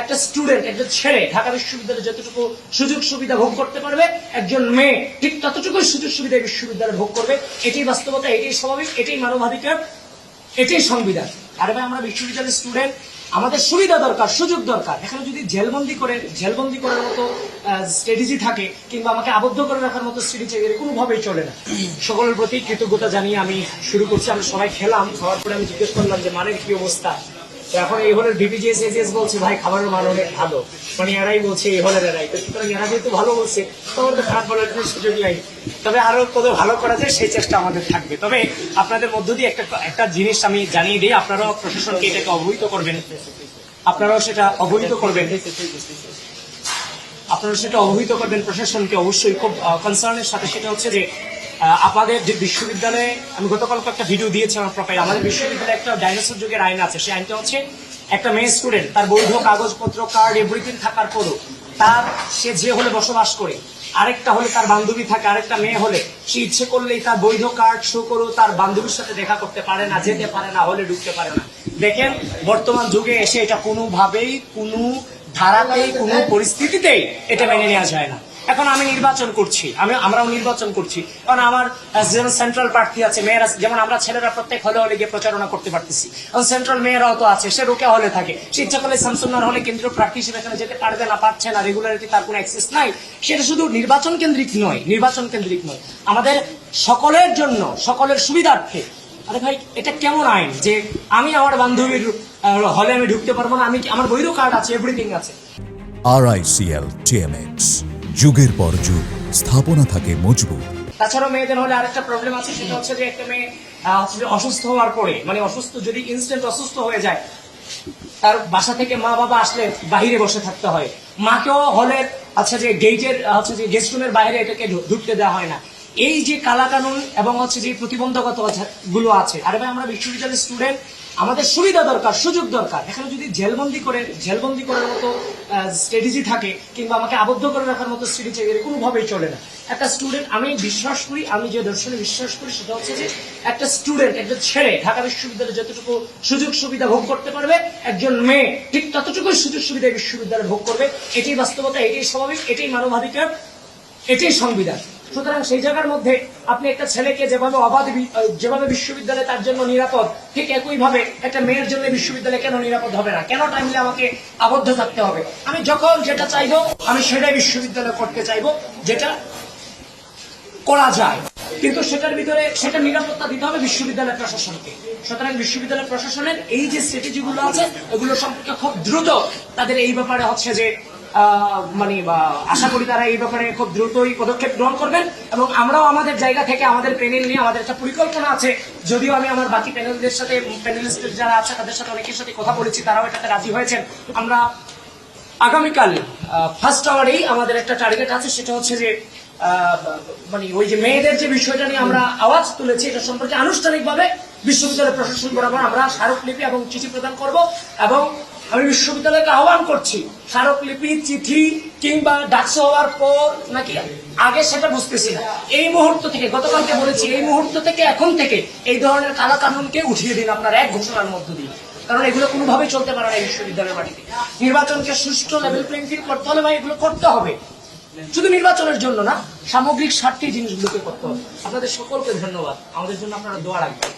একটা স্টুডেন্ট একজন ছেলে ঢাকা বিশ্ববিদ্যালয়ে যতটুকু সুযোগ সুবিধা ভোগ করতে পারবে, একজন মেয়ে ঠিক ততটুকুই সুযোগ সুবিধা বিশ্ববিদ্যালয়ে ভোগ করবে। এটাই বাস্তবতা, এটাই স্বাভাবিক, এটাই মানবাধিকার, এটাই সংবিধান। আরে ভাই, আমরা বিশ্ববিদ্যালয়ের স্টুডেন্ট আমাদের সুবিধা দরকার, সুযোগ দরকার। এখানে যদি জেলবন্দি করে, জেলবন্দি করার মতো স্ট্র্যাটেজি থাকে, কিংবা আমাকে আবদ্ধ করে রাখার মতো স্ট্র্যাটেজি কোনোভাবেই চলে না। সকলের প্রতি কৃতজ্ঞতা জানিয়ে আমি শুরু করছি। আমরা সবাই খেলাম, খাওয়ার পরে আমি জিজ্ঞেস করলাম যে, মানের কি অবস্থা? এখন এই হলের বিপিজিএস এজিএস বলছে, ভাই, খাবারের মান অনেক ভালো। মানে এরাই বলছে, এই হলের এরাই। তো সুতরাং এরা যেহেতু ভালো বলছে তোমার তো খারাপ বলার কোনো সুযোগ নাই। তবে আরও কত ভালো করা যায়, সেই চেষ্টা আমাদের থাকবে। তবে আপনাদের মধ্য দিয়ে একটা একটা জিনিস আমি জানিয়ে দিই, আপনারাও প্রশাসনকে এটাকে অবহিত করবেন। আপনারাও সেটা অবহিত করবেন। আপনারা সেটা অবহিত করবেন প্রশাসনকে। অবশ্যই খুব কনসার্নের সাথে সেটা হচ্ছে যে আপনাদের যে বিশ্ববিদ্যালয়ে আমি গতকাল একটা ভিডিও দিয়েছি আমার প্রোফাইল আমাদের বিশ্ববিদ্যালয়ে একটা ডাইনোসর যুগের আইন আছে। সেই আইনটা হচ্ছে একটা মেয়ে স্টুডেন্ট তার বৈধ কাগজপত্র কার্ড এভরিথিং থাকার পরও তার, সে যে হলে বসবাস করে, আরেকটা হলে তার বান্ধবী থাকে, আরেকটা মেয়ে হলে, সে ইচ্ছে করলেই তার বৈধ কার্ড শো করো তার বান্ধবীর সাথে দেখা করতে পারে না, যেতে পারে না, হলে ঢুকতে পারে না। দেখেন, বর্তমান যুগে এসে এটা কোনোভাবেই, কোনো ধারাতেই কোনো পরিস্থিতিতেই এটা মেনে নেওয়া যায় না। এখন আমি নির্বাচন করছি। আমি, আমরাও নির্বাচন করছি। কারণ আমার যেমন সেন্ট্রাল প্রার্থী আছে মেয়েরা যেমন আমরা ছেলেরা প্রত্যেক হলে হলে গিয়ে প্রচারণা করতে পারতেছি। সেন্ট্রাল মেয়েরাও তো আছে, সে রোকে হলে থাকে। সে ইচ্ছা করলে হলে কেন্দ্রীয় প্রার্থী হিসেবে এখানে যেতে পারবে না, পারছে না রেগুলারিটি তার কোনো অ্যাক্সেস নাই। সেটা শুধু নির্বাচন কেন্দ্রিক নয়, নির্বাচন কেন্দ্রিক নয়। আমাদের সকলের জন্য, সকলের সুবিধার্থে। আরে ভাই, এটা কেমন আইন যে আমি আমার বান্ধবীর হলে আমি ঢুকতে পারব না? আমি আমার বৈধ কার্ড আছে এভরিথিং আছে। আরআইসিএল টিএমএক্স যুগের পর যুগ, স্থাপনা থাকে মজবুত। তাছাড়াও মেয়েদের হলে আরেকটা প্রবলেম আছে, সেটা হচ্ছে যে একটা মেয়ে অসুস্থ হওয়ার পরে মানে অসুস্থ যদি ইনস্ট্যান্ট অসুস্থ হয়ে যায়, তার বাসা থেকে মা বাবা আসলে বাহিরে বসে থাকতে হয়। মাকেও হলের আচ্ছা যে গেটের হচ্ছে যে গেস্ট রুমের বাইরে এটাকে ঢুকতে দেওয়া হয় না। এই যে কালাকানুন এবং হচ্ছে যে প্রতিবন্ধকতা গুলো আছে, আরে ভাই, আমরা বিশ্ববিদ্যালয়ের স্টুডেন্ট আমাদের সুবিধা দরকার, সুযোগ দরকার। এখানে যদি জেলবন্দি করে, জেলবন্দি করার মতো স্ট্র্যাটেজি থাকে, কিংবা আমাকে আবদ্ধ করে রাখার মতো স্ট্র্যাটেজি কোনোভাবেই চলে না। একটা স্টুডেন্ট আমি বিশ্বাস করি, আমি যে দর্শনে বিশ্বাস করি, সেটা হচ্ছে যে একটা স্টুডেন্ট একজন ছেলে, ঢাকা বিশ্ববিদ্যালয়ে যতটুকু সুযোগ সুবিধা ভোগ করতে পারবে, একজন মেয়ে, ঠিক ততটুকুই সুযোগ সুবিধা বিশ্ববিদ্যালয়ে ভোগ করবে। এটাই বাস্তবতা, এটাই স্বাভাবিক, এটাই মানবাধিকার, এটাই সংবিধান। সুতরাং সেই জায়গার মধ্যে আপনি একটা ছেলেকে যেভাবে অবাধ যেভাবে বিশ্ববিদ্যালয় তার জন্য নিরাপদ, ঠিক একই ভাবে একটা মেয়ের জন্য বিশ্ববিদ্যালয় কেন নিরাপদ হবে না? কেন টাইমলে আমাকে আবদ্ধ থাকতে হবে? আমি যখন যেটা চাইব, আমি সেটাই বিশ্ববিদ্যালয় করতে চাইব, যেটা করা যায়। কিন্তু সেটার ভিতরে সেটা নিরাপত্তা দিতে হবে বিশ্ববিদ্যালয় প্রশাসনকে। সুতরাং বিশ্ববিদ্যালয় প্রশাসনের এই যে স্ট্র্যাটেজি গুলো আছে, ওগুলো সম্পর্কে খুব দ্রুত তাদের এই ব্যাপারে হচ্ছে যে মানে আশা করি তারা এই ব্যাপারে খুব দ্রুতই পদক্ষেপ গ্রহণ করবেন এবং আমরাও আমাদের জায়গা থেকে আমাদের প্যানেল নিয়ে আমাদের একটা পরিকল্পনা আছে। যদিও আমি আমার বাকি প্যানেলদের সাথে প্যানেলিস্ট যারা আছে তাদের সাথে অনেকের সাথে কথা বলেছি, তারাও এটাতে রাজি হয়েছেন। আমরা আগামীকাল ফার্স্ট আওয়ারেই আমাদের একটা টার্গেট আছে, সেটা হচ্ছে যে মানে ওই যে মেয়েদের যে বিষয়টা নিয়ে আমরা আওয়াজ তুলেছি, এটা সম্পর্কে আনুষ্ঠানিকভাবে বিশ্ববিদ্যালয় প্রশাসন বরাবর আমরা স্মারকলিপি এবং চিঠি প্রদান করব এবং আমি বিশ্ববিদ্যালয়কে আহ্বান করছি, স্মারকলিপি, চিঠি কিংবা ডাকসে হওয়ার পর নাকি আগে সেটা বুঝতেছি না। এই মুহূর্ত থেকে, গতকালকে বলেছি, এই মুহূর্ত থেকে, এখন থেকে এই ধরনের কালা কানুনকে উঠিয়ে দিন আপনার এক ঘোষণার মধ্য দিয়ে। কারণ এগুলো কোনোভাবেই চলতে পারে না এই বিশ্ববিদ্যালয়ের মাটিতে। নির্বাচনকে সুষ্ঠু লেভেল প্লেইং করতে হলে ভাই এগুলো করতে হবে। শুধু নির্বাচনের জন্য না, সামগ্রিক স্বার্থে জিনিসগুলোকে করতে হবে। আপনাদের সকলকে ধন্যবাদ। আমাদের জন্য আপনারা দোয়া রাখবেন।